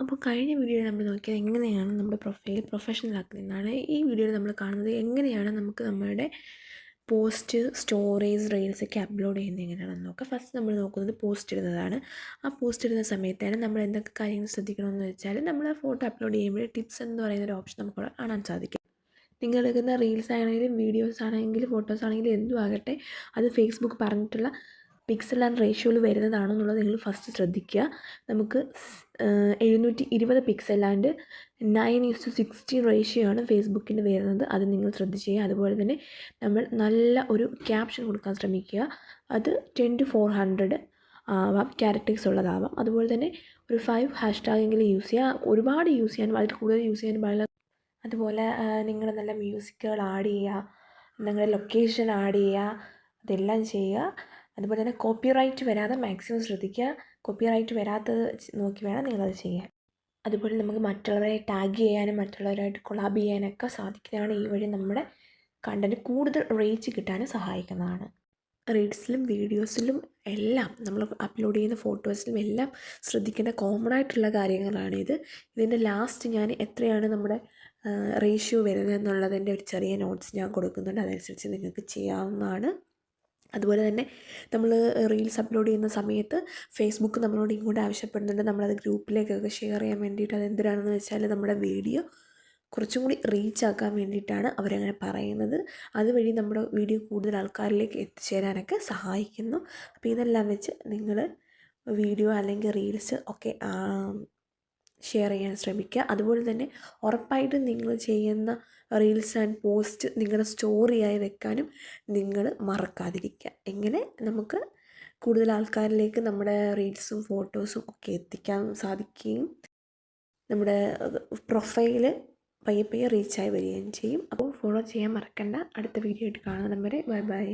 അപ്പോൾ കഴിഞ്ഞ വീഡിയോയിൽ നമ്മൾ നോക്കിയത് എങ്ങനെയാണ് നമ്മുടെ പ്രൊഫൈൽ പ്രൊഫഷണൽ ആക്കുന്നതെന്നാണ് ഈ വീഡിയോയിൽ നമ്മൾ കാണുന്നത് എങ്ങനെയാണ് നമുക്ക് നമ്മളുടെ പോസ്റ്റ് സ്റ്റോറേജ് റീൽസ് ഒക്കെ അപ്ലോഡ് ചെയ്യുന്നത് എങ്ങനെയാണെന്ന് നോക്കുക ഫസ്റ്റ് നമ്മൾ നോക്കുന്നത് പോസ്റ്റ് ഇടുന്നതാണ്. ആ പോസ്റ്റ് ഇടുന്ന സമയത്താണ് നമ്മൾ എന്തൊക്കെ കാര്യങ്ങൾ ശ്രദ്ധിക്കണമെന്ന് വെച്ചാൽ നമ്മൾ ഫോട്ടോ അപ്ലോഡ് ചെയ്യുമ്പോൾ ടിപ്സ് എന്ന് പറയുന്ന ഒരു ഓപ്ഷൻ നമുക്ക് കാണാൻ സാധിക്കും. നിങ്ങൾ എടുക്കുന്ന റീൽസ് ആണെങ്കിലും വീഡിയോസ് ആണെങ്കിലും ഫോട്ടോസ് ആണെങ്കിലും എന്തും ആകട്ടെ അത് ഫേസ്ബുക്ക് പറഞ്ഞിട്ടുള്ള പിക്സൽ ആൻഡ് റേഷ്യോയിൽ വരുന്നതാണോ എന്നുള്ളത് നിങ്ങൾ ഫസ്റ്റ് ശ്രദ്ധിക്കുക. നമുക്ക് എഴുന്നൂറ്റി ഇരുപത് pixel and nine is to sixty ratio ആണ് ഫേസ്ബുക്കിന് വരുന്നത്. അത് നിങ്ങൾ ശ്രദ്ധിച്ച് ചെയ്യുക. അതുപോലെ തന്നെ നമ്മൾ നല്ല ഒരു ക്യാപ്ഷൻ കൊടുക്കാൻ ശ്രമിക്കുക. അത് ടെൻ ടു ഫോർ ഹൺഡ്രഡ് ആവാം ക്യാരക്ടേഴ്സ് ഉള്ളതാവാം. അതുപോലെ തന്നെ ഒരു ഫൈവ് ഹാഷ് ടാഗെങ്കിലും യൂസ് ചെയ്യുക. ഒരുപാട് യൂസ് ചെയ്യാൻ വളരെ കൂടുതൽ യൂസ് ചെയ്യാൻ പാടില്ല. അതുപോലെ നിങ്ങൾ നല്ല മ്യൂസിക്കുകൾ ആഡ് ചെയ്യുക. നിങ്ങളുടെ ലൊക്കേഷൻ ആഡ് ചെയ്യുക. അതെല്ലാം ചെയ്യുക. അതുപോലെ തന്നെ കോപ്പി റൈറ്റ് വരാതെ മാക്സിമം ശ്രദ്ധിക്കുക. കോപ്പി റൈറ്റ് വരാത്തത് നോക്കി വേണം നിങ്ങളത് ചെയ്യാൻ. അതുപോലെ നമുക്ക് മറ്റുള്ളവരെ ടാഗ് ചെയ്യാനും മറ്റുള്ളവരായിട്ട് കൊളാബ് ചെയ്യാനൊക്കെ സാധിക്കുന്നതാണ് ഈ വഴി നമ്മുടെ കണ്ടന്റ് കൂടുതൽ റീച്ച് കിട്ടാനും സഹായിക്കുന്നതാണ്. റീൽസിലും വീഡിയോസിലും എല്ലാം നമ്മൾ അപ്ലോഡ് ചെയ്യുന്ന ഫോട്ടോസിലും എല്ലാം ശ്രദ്ധിക്കേണ്ട കോമൺ ആയിട്ടുള്ള കാര്യങ്ങളാണ് ഇത്. ഇതിന്റെ ലാസ്റ്റ് ഞാൻ എത്രയാണ് നമ്മുടെ റേഷ്യോ വരുന്നത് എന്നുള്ളതിന്റെ ഒരു ചെറിയ നോട്ട്സ് ഞാൻ കൊടുക്കുന്നുണ്ട്. അതനുസരിച്ച് നിങ്ങൾക്ക് ചെയ്യാവുന്നതാണ്. അതുപോലെ തന്നെ നമ്മൾ റീൽസ് അപ്ലോഡ് ചെയ്യുന്ന സമയത്ത് ഫേസ്ബുക്ക് നമ്മളോട് ഇങ്ങോട്ട് ആവശ്യപ്പെടുന്നുണ്ട്. നമ്മളത് ഗ്രൂപ്പിലേക്കൊക്കെ ഷെയർ ചെയ്യാൻ വേണ്ടിയിട്ട് അത് എന്തിനാണെന്ന് വെച്ചാൽ നമ്മുടെ വീഡിയോ കുറച്ചും കൂടി റീച്ച് ആക്കാൻ വേണ്ടിയിട്ടാണ് അവരങ്ങനെ പറയുന്നത്. അതുവഴി നമ്മുടെ വീഡിയോ കൂടുതൽ ആൾക്കാരിലേക്ക് എത്തിച്ചേരാനൊക്കെ സഹായിക്കുന്നു. അപ്പോൾ ഇതെല്ലാം വെച്ച് നിങ്ങൾ വീഡിയോ അല്ലെങ്കിൽ റീൽസ് ഒക്കെ ഷെയർ ചെയ്യാൻ ശ്രമിക്കുക. അതുപോലെ തന്നെ ഉറപ്പായിട്ടും നിങ്ങൾ ചെയ്യുന്ന റീൽസ് ആൻഡ് പോസ്റ്റ് നിങ്ങളുടെ സ്റ്റോറിയായി വെക്കാനും നിങ്ങൾ മറക്കാതിരിക്കുക. എങ്ങനെ? നമുക്ക് കൂടുതൽ ആൾക്കാരിലേക്ക് നമ്മുടെ റീൽസും ഫോട്ടോസും ഒക്കെ എത്തിക്കാൻ സാധിക്കുകയും നമ്മുടെ പ്രൊഫൈൽ പയ്യെ പയ്യെ റീച്ചായി വരികയും ചെയ്യും. അപ്പോൾ ഫോളോ ചെയ്യാൻ മറക്കണ്ട. അടുത്ത വീഡിയോ ആയിട്ട് കാണുന്നിടം വരെ ബൈ ബൈ.